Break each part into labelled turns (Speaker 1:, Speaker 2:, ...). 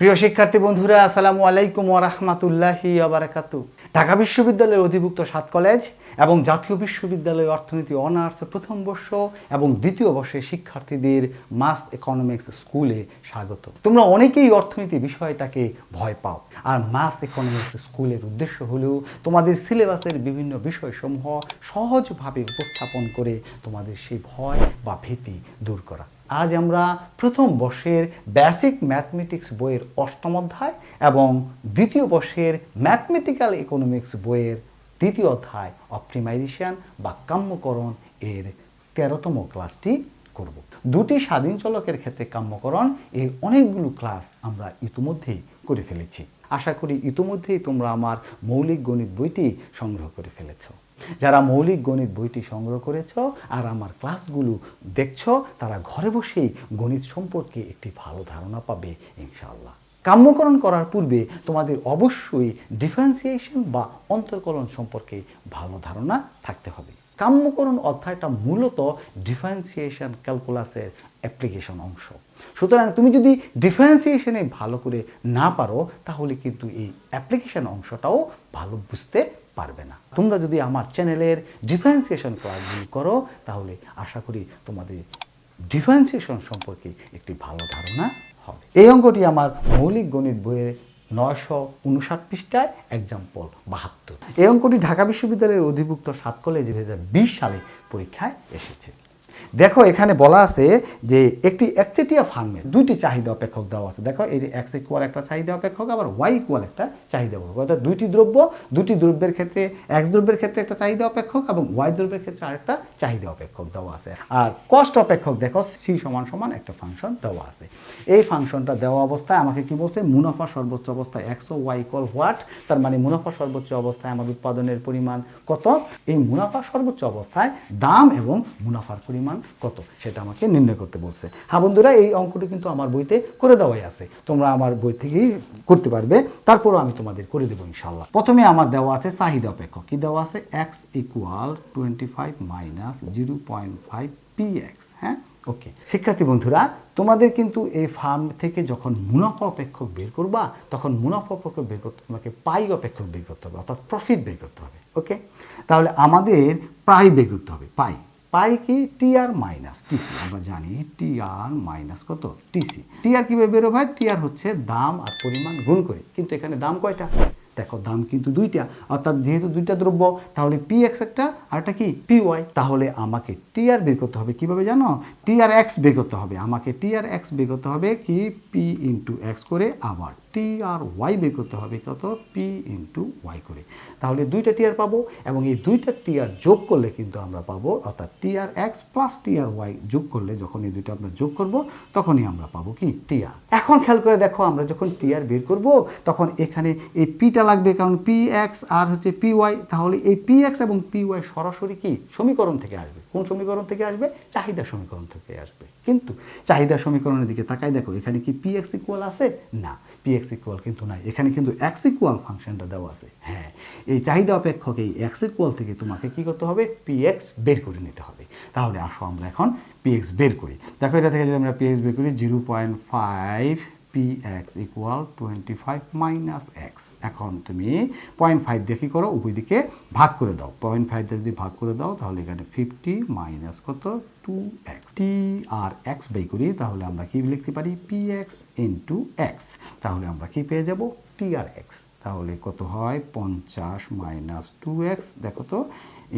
Speaker 1: প্রিয় শিক্ষার্থী বন্ধুরা, আসসালামু আলাইকুম ওরহমাতুল্লাহি আবরাকাতু ঢাকা বিশ্ববিদ্যালয়ের অধিভুক্ত সাত কলেজ এবং জাতীয় বিশ্ববিদ্যালয় অর্থনীতি অনার্স প্রথম বর্ষ এবং দ্বিতীয় বর্ষের শিক্ষার্থীদের মাস ইকোনমিক্স স্কুলে স্বাগত। তোমরা অনেকেই অর্থনীতি বিষয়টাকে ভয় পাও। আর মাস ইকোনমিক্স স্কুলের উদ্দেশ্য হলো তোমাদের সিলেবাসের বিভিন্ন বিষয়সমূহ সহজভাবে উপস্থাপন করে তোমাদের সেই ভয় বা ভীতি দূর করা। আজ আমরা প্রথম বর্ষের বেসিক ম্যাথমেটিক্স বইয়ের অষ্টম অধ্যায় এবং দ্বিতীয় বর্ষের ম্যাথমেটিক্যাল ইকোনমিক্স বইয়ের দ্বিতীয় অধ্যায় অপটিমাইজেশন বা কাম্যকরণ এর তেরোতম ক্লাসটি করব। দুটি স্বাধীন চলকের ক্ষেত্রে কাম্যকরণ এর অনেকগুলো ক্লাস আমরা ইতিমধ্যেই করে ফেলেছি। আশা করি ইতিমধ্যেই তোমরা আমার মৌলিক গণিত বইটি সংগ্রহ করে ফেলেছো। যারা মৌলিক গণিত বইটি সংগ্রহ করেছ আর আমার ক্লাসগুলো দেখছ, তারা ঘরে বসেই গণিত সম্পর্কে একটি ভালো ধারণা পাবে, ইনশাআল্লাহ। কাম্যকরণ করার পূর্বে তোমাদের অবশ্যই ডিফারেন্সিয়েশন বা অন্তর্কলন সম্পর্কে ভালো ধারণা থাকতে হবে। কাম্যকরণ অধ্যায়টা মূলত ডিফারেন্সিয়েশন ক্যালকুলাসের অ্যাপ্লিকেশন অংশ। সুতরাং তুমি যদি ডিফারেন্সিয়েশনে ভালো করে না পারো, তাহলে কিন্তু এই অ্যাপ্লিকেশন অংশটাও ভালো বুঝতে পারবে না। তোমরা যদি আমার চ্যানেলের ডিফারেন্সিয়েশন ক্লাসগুলি করো, তাহলে আশা করি তোমাদের ডিফারেন্সিয়েশন সম্পর্কে একটি ভালো ধারণা হবে। এই অঙ্কটি আমার মৌলিক গণিত বইয়ের নয়শো উনষাট পৃষ্ঠায় এক্সাম্পল বাহাত্তর। এই অঙ্কটি ঢাকা বিশ্ববিদ্যালয়ের অধিভুক্ত সাত কলেজ দু হাজার বিশ সালে পরীক্ষায় এসেছে। দেখো, এখানে বলা আছে যে একটি একচেটিয়া ফার্মের দুইটি চাহিদা অপেক্ষক দেওয়া আছে। দেখো, এই এক্স ইকুয়াল একটা চাহিদা অপেক্ষক, আবার ওয়াই ইকুয়াল একটা চাহিদা অপেক্ষক। অর্থাৎ দুইটি দ্রব্য দুটি দ্রব্যের ক্ষেত্রে এক্স দ্রব্যের ক্ষেত্রে একটা চাহিদা অপেক্ষক এবং ওয়াই দ্রব্যের ক্ষেত্রে আরেকটা চাহিদা অপেক্ষক দেওয়া আছে। আর কস্ট অপেক্ষক, দেখো সি সমান সমান একটা ফাংশন দেওয়া আছে। এই ফাংশনটা দেওয়া অবস্থায় আমাকে কি বলছে? মুনাফা সর্বোচ্চ অবস্থায় একশো ওয়াই ইকুয়াল হোয়াট তার মানে মুনাফা সর্বোচ্চ অবস্থায় আমার উৎপাদনের পরিমাণ কত? এই মুনাফা সর্বোচ্চ অবস্থায় দাম এবং মুনাফার পরিমাণ কত? সেটা আমাকে নির্ণয় করতে বলছে। হ্যাঁ বন্ধুরা, এই অঙ্কটি কিন্তু আমার বইতে করে দেওয়াই আছে। তোমরা আমার বই থেকেই করতে পারবে। তারপরও আমি তোমাদের করে দেবো ইনশাল্লাহ প্রথমে আমার দেওয়া আছে চাহিদা অপেক্ষক। কি দেওয়া আছে? X equal twenty five minus zero point five p x হ্যাঁ? ওকে শিক্ষার্থী বন্ধুরা, তোমাদের কিন্তু এই ফার্ম থেকে যখন মুনাফা অপেক্ষক বের করবা, তখন মুনাফা অপেক্ষক বের করতে, তোমাকে পাই অপেক্ষক বের করতে হবে, অর্থাৎ প্রফিট বের করতে হবে। ওকে তাহলে আমাদের প্রায় বের করতে হবে পাই পাই কি? টি আর মাইনাস টিসি আমরা জানি টি আর মাইনাস কত? টিসি টি আর কীভাবে বেরো ভাই? টিআর হচ্ছে দাম আর পরিমাণ গুণ করে। কিন্তু এখানে দাম কয়টা? দেখো, দাম কিন্তু দুইটা। অর্থাৎ যেহেতু দুইটা দ্রব্য, তাহলে পি এক্স একটা আর একটা কি? পি ওয়াই তাহলে আমাকে টি আর বের করতে হবে কীভাবে জানো? টি আর এক্স বের করতে হবে। আমাকে টি আর এক্স বের করতে হবে কি? পি ইন্টু এক্স করে আবার টি আর ওয়াই বের করতে হবে কত? পি ইন্টু ওয়াই করে। তাহলে দুইটা টিআর পাবো এবং এই দুইটা টিআর যোগ করলে কিন্তু আমরা পাবো, অর্থাৎ TR x plus TR y যোগ করলে যখন এই দুইটা আমরা যোগ করব, তখনই আমরা পাবো কি? টিআর এখন খেয়াল করে দেখো, আমরা যখন টিআর বের করব, তখন এখানে এই পিটা লাগবে, কারণ পি এক্স আর হচ্ছে পি ওয়াই তাহলে এই পি এক্স এবং পি ওয়াই সরাসরি কি? সমীকরণ থেকে আসবে। কোন সমীকরণ থেকে আসবে? চাহিদা সমীকরণ থেকে আসবে। কিন্তু চাহিদা সমীকরণের দিকে তাকাই, দেখো, এখানে কি পি এক্স ইকুয়াল আছে? না পি এক্স ইকুয়াল কিন্তু নাই। এখানে কিন্তু এক্স ইকুয়াল ফাংশনটা দেওয়া আছে। হ্যাঁ এই চাহিদা অপেক্ষক এই এক্স ইকুয়াল থেকে তোমাকে কি করতে হবে? পি এক্স বের করে নিতে হবে। তাহলে আসো আমরা এখন পি এক্স বের করি। দেখো, এটা থেকে যদি আমরা পি এক্স বের করি zero point five p x equal twenty five minus x এখন তুমি পয়েন্ট ফাইভ দিয়ে কী করো? উভয় দিকে ভাগ করে দাও। পয়েন্ট ফাইভ দিয়ে যদি ভাগ করে দাও, তাহলে এখানে ফিফটি মাইনাস কত? Two x T R x by করি, তাহলে আমরা কী লিখতে পারি? পি এক্স ইন্টু এক্স তাহলে আমরা কি পেয়ে যাব? টি আর এক্স তাহলে কত হয়? পঞ্চাশ মাইনাস টু এক্স দেখো তো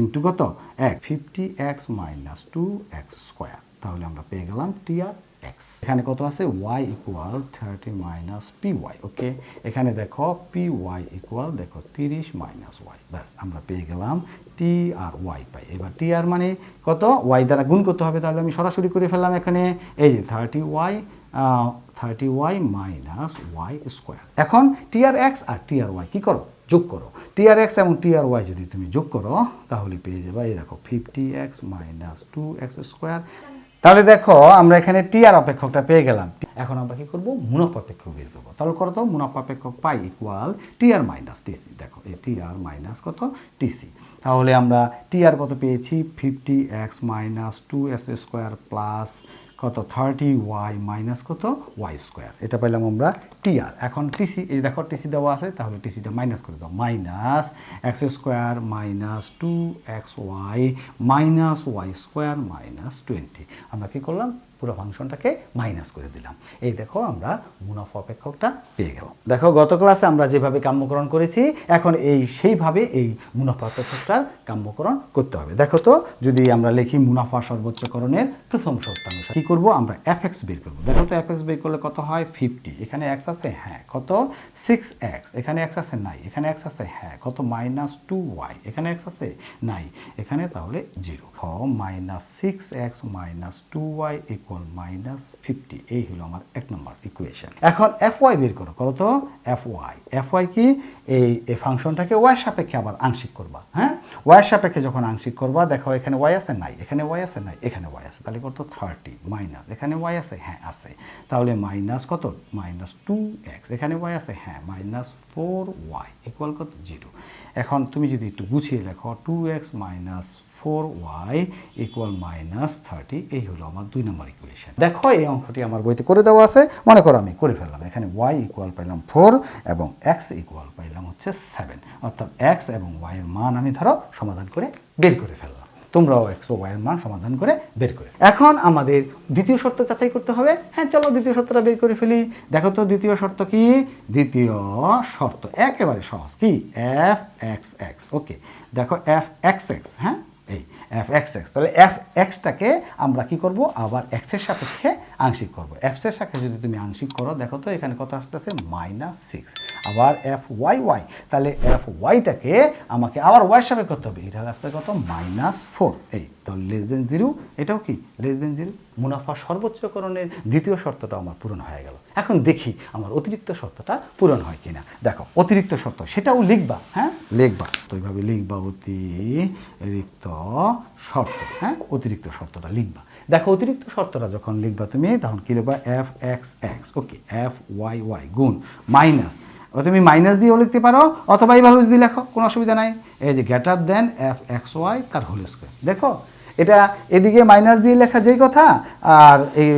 Speaker 1: ইন্টু কত? এক। Fifty x minus two x square তাহলে আমরা পেয়ে গেলাম টি আর এক্স এখানে কত আছে? Y equal thirty minus p y okay এখানে দেখো পি ওয়াই ইকুয়াল দেখো তিরিশ মাইনাস ওয়াই ব্যাস, আমরা পেয়ে গেলাম টি আর ওয়াই পাই। এবার টি আর মানে কত? ওয়াই দ্বারা গুণ করতে হবে, তাহলে আমি সরাসরি করে ফেললাম এখানে। এই যে thirty y thirty y minus y square এখন টি আর এক্স আর টি আর ওয়াই কী করো? যোগ করো। টি আর এক্স এবং টি আর ওয়াই যদি তুমি যোগ করো, তাহলে পেয়ে যাবে, এই দেখো fifty x minus two x square তাহলে দেখো আমরা এখানে টি আর অপেক্ষকটা পেয়ে গেলাম। এখন আমরা কি করব? মুনাফাপেক্ষ বের করব। তাহলে করো তো মুনাফাপেক্ষ pi equal T R minus TC দেখো, এই টি আর মাইনাস কত? টিসি তাহলে আমরা টি আর কত পেয়েছি? Fifty x minus two s square plus কত? থার্টি ওয়াই মাইনাস কত? ওয়াই স্কোয়ার এটা পেলাম আমরা টি আর এখন টিসি এই দেখো টিসি দেওয়া আছে, তাহলে টিসিটা মাইনাস করে দাও। Minus x square minus two x y minus y square minus twenty আমরা কী করলাম? পুরো ফাংশনটাকে মাইনাস করে দিলাম। এই দেখো আমরা মুনাফা অপেক্ষকটা পেয়ে গেলাম। দেখো গত ক্লাসে আমরা যেভাবে কাম্যকরণ করেছি, এখন এই সেইভাবে এই মুনাফা অপেক্ষকটার কাম্যকরণ করতে হবে। দেখো তো, যদি আমরা লিখি মুনাফা সর্বোচ্চকরণের প্রথম শর্তানুসার কি করব? আমরা এফ এক্স বের করব। দেখো তো এফ এক্স বের করলে কত হয়? ফিফটি এখানে এক্স আছে? হ্যাঁ। কত? সিক্স এক্স এখানে এক্স আছে? নাই। এখানে এক্স আছে? হ্যাঁ। কত? মাইনাস টু ওয়াই এখানে এক্স আছে? নাই। এখানে তাহলে zero minus six x minus two y equal minus fifty এই হলো আমার এক নম্বর ইকুয়েশন এখন এফ ওয়াই বের করো করো তো এফ ওয়াই এফ ওয়াই কি? এই ফাংশনটাকে ওয়াই সাপেক্ষে আবার আংশিক করবা হ্যাঁ? ওয়াই সাপেক্ষে যখন আংশিক করবা, দেখো এখানে ওয়াই আছে নাই, এখানে ওয়াই আছে নাই, এখানে ওয়াই আছে। তাহলে করতো থার্টি মাইনাস এখানে ওয়াই আছে হ্যাঁ আছে। তাহলে মাইনাস কত? মাইনাস টু এক্স এখানে ওয়াই আছে হ্যাঁ মাইনাস ফোর ওয়াই ইকুয়াল কত? জিরো এখন তুমি যদি একটু গুছিয়ে লেখো two x minus four y equal minus thirty এই হলো আমার দুই নম্বর ইকুয়েশন দেখো, এই অঙ্কটি আমার বইতে করে দেওয়া আছে। মনে করো আমি করে ফেললাম। এখানে ওয়াই ইকুয়াল পাইলাম ফোর এবং এক্স ইকুয়াল পাইলাম হচ্ছে সেভেন অর্থাৎ এক্স এবং ওয়াইয়ের মান আমি ধরো সমাধান করে বের করে ফেললাম। তোমরাও এক্স ও ওয়াই মান সমাধান করে বের করে এখন আমাদের দ্বিতীয় শর্ত যাচাই করতে হবে। হ্যাঁ চলো দ্বিতীয় শর্তটা বের করে ফেলি। দেখো তো, দ্বিতীয় শর্ত কি? দ্বিতীয় শর্ত একেবারে সহজ। কি? এফ এক্স এক্স ওকে দেখো এফ এক্স এক্স হ্যাঁ? এই এফ এক্স এক্স তাহলে এফ এক্সটাকে আমরা কি করব? আবার এক্সের সাপেক্ষে আংশিক করব। এফসের সাপেক্ষে যদি তুমি আংশিক করো, দেখো তো এখানে কত আসতেছে? মাইনাস সিক্স আবার এফ ওয়াই ওয়াই তাহলে এফ ওয়াইটাকে আমাকে আবার ওয়াই সাপেক্ষে করতে হবে। এটা আসতে কত? Minus four. এই তাহলে লেস দেন জিরো এটাও কি? লেস দেন জিরো মুনাফা সর্বোচ্চকরণের দ্বিতীয় শর্তটা আমার পূরণ হয়ে গেল। এখন দেখি আমার অতিরিক্ত শর্তটা পূরণ হয় কিনা। দেখো অতিরিক্ত শর্ত সেটাও লিখবা হ্যাঁ? লিখবা। তো এইভাবে লিখবা অতিরিক্ত শর্ত হ্যাঁ? অতিরিক্ত শর্তটা লিখবা। দেখো অতিরিক্ত শর্তটা যখন লিখবা তুমি তখন কি লিখবা? F x x okay f y y গুণ মাইনাস তুমি মাইনাস দিয়েও লিখতে পারো, অথবা এইভাবে যদি লেখো, কোনো অসুবিধা নাই। এই যে greater than f x y তার হোল স্কোয়ার দেখো, এটা এদিকে মাইনাস দিয়ে লেখা যেই কথা, আর এই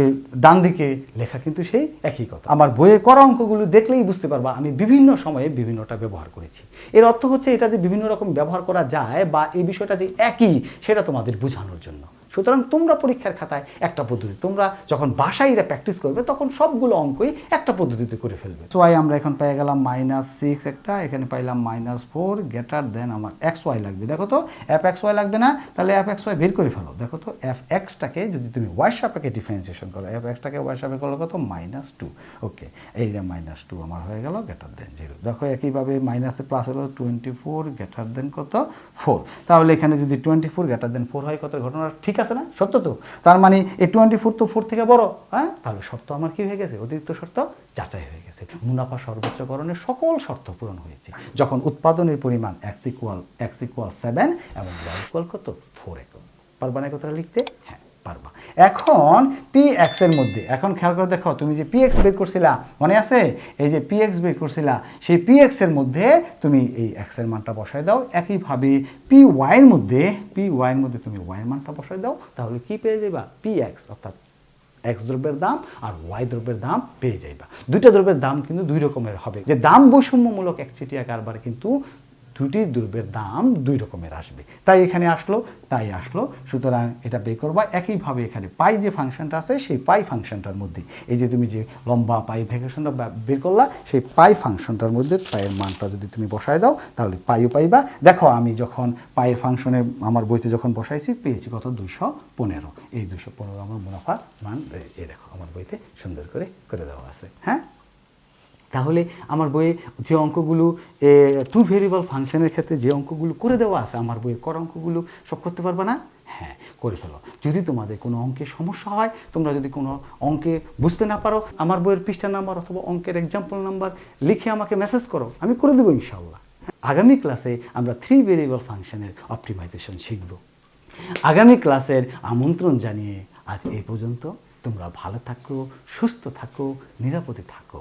Speaker 1: ডান দিকে লেখা কিন্তু সেই একই কথা। আমার বইয়ে করা অঙ্কগুলো দেখলেই বুঝতে পারবা, আমি বিভিন্ন সময়ে বিভিন্নটা ব্যবহার করেছি। এর অর্থ হচ্ছে এটা যে বিভিন্ন রকম ব্যবহার করা যায় বা এই বিষয়টা যে একই, সেটা তোমাদের বোঝানোর জন্য। সুতরাং তোমরা পরীক্ষার খাতায় একটা পদ্ধতি, তোমরা যখন বাসায় এটা প্র্যাকটিস করবে, তখন সবগুলো অঙ্কই একটা পদ্ধতিতে করে ফেলবে। ওয়াই আমরা এখন পেয়ে গেলাম মাইনাস সিক্স একটা, এখানে পাইলাম মাইনাস ফোর গ্রেটার দেন আমার এক্স ওয়াই লাগবে। দেখো তো এফ এক্স ওয়াই লাগবে না, তাহলে এফ এক্স ওয়াই বের করে ফেলো। দেখো তো এফ এক্সটাকে যদি তুমি ওয়াই সাপেক্ষে ডিফারেন্সিয়েশন করো এফ এক্সটাকে ওয়াই করলে কত? মাইনাস টু ওকে এই যে মাইনাস টু আমার হয়ে গেল গ্রেটার দেন জিরো দেখো একইভাবে মাইনাসে প্লাস হলো টোয়েন্টি ফোর গ্রেটার দেন কত? ফোর তাহলে এখানে যদি twenty four greater than four হয়, কত ঘটনা? ঠিক আছে না? সত্য তো। তার মানে এই টোয়েন্টি ফোর তো ফোর থেকে বড় হ্যাঁ? তাহলে শর্ত আমার কি হয়ে গেছে? অতিরিক্ত শর্ত যাচাই হয়ে গেছে। মুনাফা সর্বোচ্চকরণের সকল শর্ত পূরণ হয়েছে। যখন উৎপাদনের পরিমাণ x equal x equal seven এবং ওয়াই ইকুয়াল কত? ফোর একক। পারবানা কথাটা লিখতে? হ্যাঁ। পারবা। এখন পি এক্সের মধ্যে, এখন খেয়াল করে দেখো, তুমি যে পি এক্স বের করছিলা, মনে আছে? এই যে পি এক্স বের করছিলা, সেই পি এক্সের মধ্যে তুমি এই এক্সের মানটা বসায় দাও। একইভাবে পি ওয়াইয়ের মধ্যে পি ওয়াইয়ের মধ্যে তুমি ওয়াইয়ের মানটা বসায় দাও, তাহলে কি পেয়ে যাবা পি এক্স অর্থাৎ এক্স দ্রব্যের দাম আর ওয়াই দ্রব্যের দাম পেয়ে যাইবা। দুইটা দ্রব্যের দাম কিন্তু দুই রকমের হবে। যে দাম বৈষম্যমূলক একচেটিয়া কারবার কিন্তু দুটি দ্রব্যের দাম দুই রকমের আসবে। তাই এখানে আসলো, তাই আসলো। সুতরাং এটা বের করবা। একইভাবে এখানে পাই যে ফাংশনটা আছে, সেই পাই ফাংশনটার মধ্যে। এই যে তুমি যে লম্বা পাই ভ্যাকেশনটা বের করলা, সেই পাই ফাংশনটার মধ্যে পায়ের মানটা যদি তুমি বসায় দাও, তাহলে পাইও পাইবা। দেখো, আমি যখন পায়ের ফাংশনে আমার বইতে যখন বসাইছি, পেয়েছি কত? দুইশো পনেরো। এই দুশো পনেরো আমার মুনাফা মান এই দেখো, আমার বইতে সুন্দর করে করে দেওয়া আছে। হ্যাঁ? তাহলে আমার বইয়ে যে অঙ্কগুলো টু ভেরিয়েবল ফাংশনের ক্ষেত্রে যে অঙ্কগুলো করে দেওয়া আছে, আমার বইয়ের কর অঙ্কগুলো সব করতে পারবে না? হ্যাঁ করে ফেলো। যদি তোমাদের কোনো অঙ্কের সমস্যা হয়, তোমরা যদি কোনো অঙ্কে বুঝতে না পারো, আমার বইয়ের পৃষ্ঠা নাম্বার অথবা অঙ্কের এক্সাম্পল নাম্বার লিখে আমাকে মেসেজ করো, আমি করে দেবো ইনশাল্লাহ আগামী ক্লাসে আমরা থ্রি ভেরিয়েবল ফাংশনের অপটিমাইজেশন শিখব। আগামী ক্লাসের আমন্ত্রণ জানিয়ে আজ এই পর্যন্ত। তোমরা ভালো থাকো, সুস্থ থাকো, নিরাপদে থাকো।